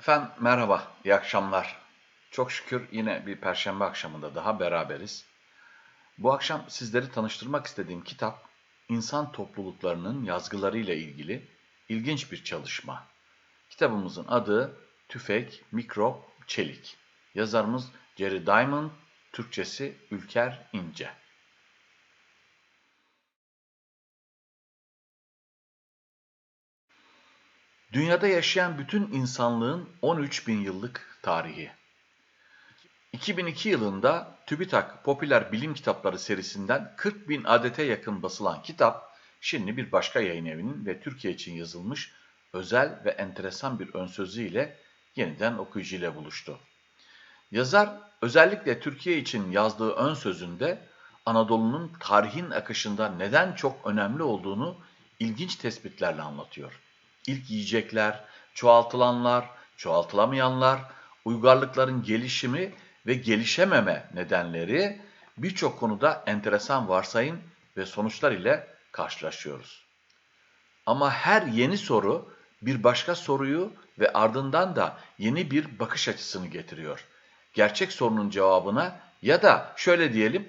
Efendim merhaba, iyi akşamlar. Çok şükür yine bir perşembe akşamında daha beraberiz. Bu akşam sizleri tanıştırmak istediğim kitap, insan topluluklarının yazgılarıyla ilgili ilginç bir çalışma. Kitabımızın adı Tüfek, Mikrop, Çelik. Yazarımız Jerry Diamond, Türkçesi Ülker İnce. Dünyada yaşayan bütün insanlığın 13 bin yıllık tarihi. 2002 yılında TÜBİTAK Popüler Bilim Kitapları serisinden 40 bin adete yakın basılan kitap, şimdi bir başka yayın evinin ve Türkiye için yazılmış özel ve enteresan bir ön sözü ile yeniden okuyucuyla buluştu. Yazar özellikle Türkiye için yazdığı ön sözünde Anadolu'nun tarihin akışında neden çok önemli olduğunu ilginç tespitlerle anlatıyor. İlk yiyecekler, çoğaltılanlar, çoğaltılamayanlar, uygarlıkların gelişimi ve gelişememe nedenleri birçok konuda enteresan varsayım ve sonuçlar ile karşılaşıyoruz. Ama her yeni soru bir başka soruyu ve ardından da yeni bir bakış açısını getiriyor. Gerçek sorunun cevabına ya da şöyle diyelim,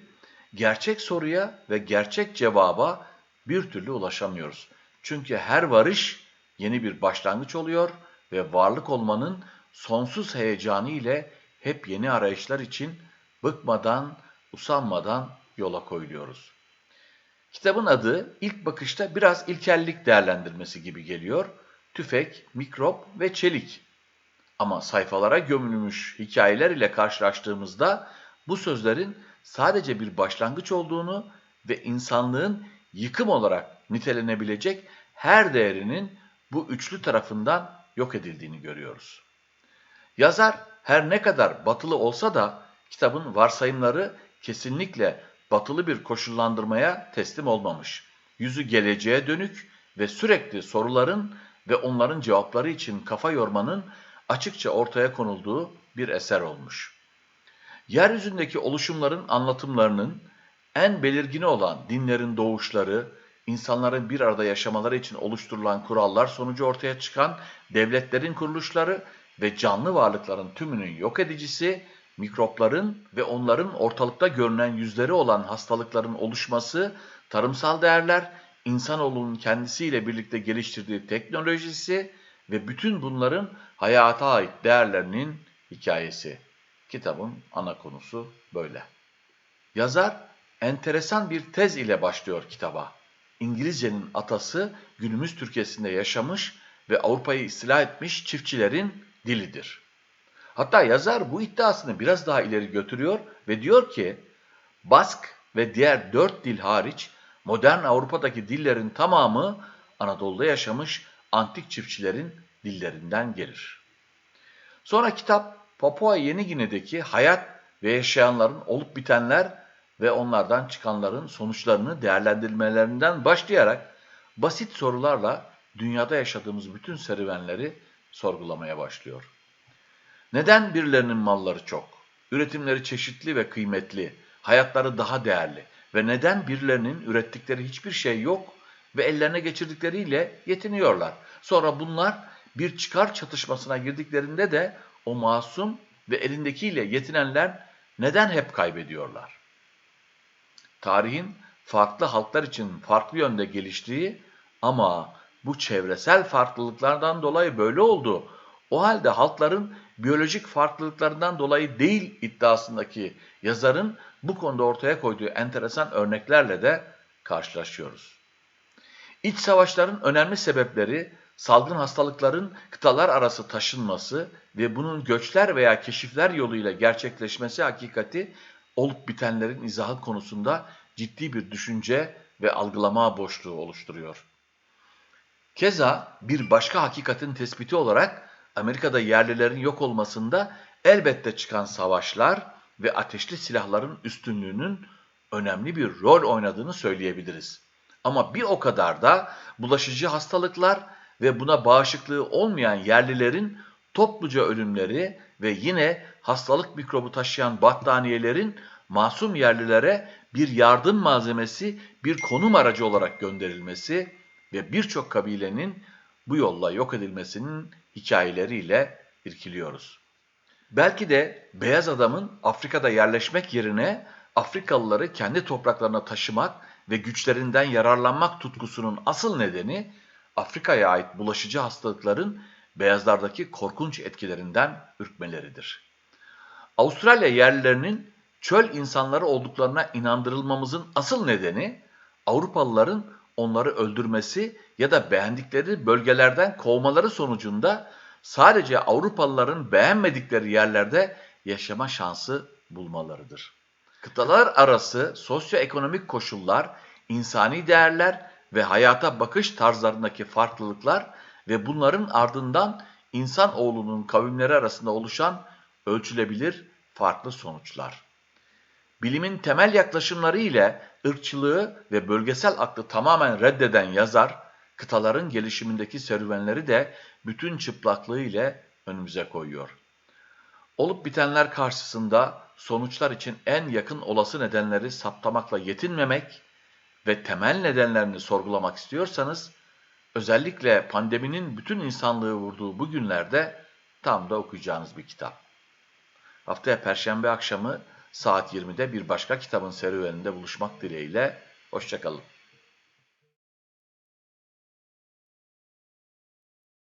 gerçek soruya ve gerçek cevaba bir türlü ulaşamıyoruz. Çünkü her varış yeni bir başlangıç oluyor ve varlık olmanın sonsuz heyecanı ile hep yeni arayışlar için bıkmadan, usanmadan yola koyuluyoruz. Kitabın adı ilk bakışta biraz ilkellik değerlendirmesi gibi geliyor. Tüfek, mikrop ve çelik. Ama sayfalara gömülmüş hikayeler ile karşılaştığımızda bu sözlerin sadece bir başlangıç olduğunu ve insanlığın yıkım olarak nitelenebilecek her değerinin bu üçlü tarafından yok edildiğini görüyoruz. Yazar her ne kadar batılı olsa da kitabın varsayımları kesinlikle batılı bir koşullandırmaya teslim olmamış. Yüzü geleceğe dönük ve sürekli soruların ve onların cevapları için kafa yormanın açıkça ortaya konulduğu bir eser olmuş. Yeryüzündeki oluşumların anlatımlarının en belirgini olan dinlerin doğuşları, insanların bir arada yaşamaları için oluşturulan kurallar sonucu ortaya çıkan devletlerin kuruluşları ve canlı varlıkların tümünün yok edicisi, mikropların ve onların ortalıkta görünen yüzleri olan hastalıkların oluşması, tarımsal değerler, insanoğlunun kendisiyle birlikte geliştirdiği teknolojisi ve bütün bunların hayata ait değerlerinin hikayesi. Kitabın ana konusu böyle. Yazar enteresan bir tez ile başlıyor kitaba. İngilizcenin atası günümüz Türkiye'sinde yaşamış ve Avrupa'yı istila etmiş çiftçilerin dilidir. Hatta yazar bu iddiasını biraz daha ileri götürüyor ve diyor ki Bask ve diğer dört dil hariç modern Avrupa'daki dillerin tamamı Anadolu'da yaşamış antik çiftçilerin dillerinden gelir. Sonra kitap Papua Yeni Gine'deki hayat ve yaşayanların olup bitenler ve onlardan çıkanların sonuçlarını değerlendirmelerinden başlayarak basit sorularla dünyada yaşadığımız bütün serüvenleri sorgulamaya başlıyor. Neden birilerinin malları çok, üretimleri çeşitli ve kıymetli, hayatları daha değerli ve neden birilerinin ürettikleri hiçbir şey yok ve ellerine geçirdikleriyle yetiniyorlar? Sonra bunlar bir çıkar çatışmasına girdiklerinde de o masum ve elindekiyle yetinenler neden hep kaybediyorlar? Tarihin farklı halklar için farklı yönde geliştiği ama bu çevresel farklılıklardan dolayı böyle oldu. O halde halkların biyolojik farklılıklarından dolayı değil iddiasındaki yazarın bu konuda ortaya koyduğu enteresan örneklerle de karşılaşıyoruz. İç savaşların önemli sebepleri salgın hastalıkların kıtalar arası taşınması ve bunun göçler veya keşifler yoluyla gerçekleşmesi hakikati olup bitenlerin izahı konusunda ciddi bir düşünce ve algılama boşluğu oluşturuyor. Keza bir başka hakikatin tespiti olarak Amerika'da yerlilerin yok olmasında elbette çıkan savaşlar ve ateşli silahların üstünlüğünün önemli bir rol oynadığını söyleyebiliriz. Ama bir o kadar da bulaşıcı hastalıklar ve buna bağışıklığı olmayan yerlilerin topluca ölümleri ve yine hastalık mikrobu taşıyan battaniyelerin masum yerlilere bir yardım malzemesi, bir konum aracı olarak gönderilmesi ve birçok kabilenin bu yolla yok edilmesinin hikayeleriyle irkiliyoruz. Belki de beyaz adamın Afrika'da yerleşmek yerine Afrikalıları kendi topraklarına taşımak ve güçlerinden yararlanmak tutkusunun asıl nedeni Afrika'ya ait bulaşıcı hastalıkların beyazlardaki korkunç etkilerinden ürkmeleridir. Avustralya yerlilerinin çöl insanları olduklarına inandırılmamızın asıl nedeni Avrupalıların onları öldürmesi ya da beğendikleri bölgelerden kovmaları sonucunda sadece Avrupalıların beğenmedikleri yerlerde yaşama şansı bulmalarıdır. Kıtalar arası sosyoekonomik koşullar, insani değerler ve hayata bakış tarzlarındaki farklılıklar ve bunların ardından insan oğlunun kavimleri arasında oluşan ölçülebilir farklı sonuçlar. Bilimin temel yaklaşımları ile ırkçılığı ve bölgesel aklı tamamen reddeden yazar, kıtaların gelişimindeki serüvenleri de bütün çıplaklığı ile önümüze koyuyor. Olup bitenler karşısında sonuçlar için en yakın olası nedenleri saptamakla yetinmemek ve temel nedenlerini sorgulamak istiyorsanız, özellikle pandeminin bütün insanlığı vurduğu bu günlerde tam da okuyacağınız bir kitap. Haftaya Perşembe akşamı saat 20'de bir başka kitabın serüveninde buluşmak dileğiyle. Hoşçakalın.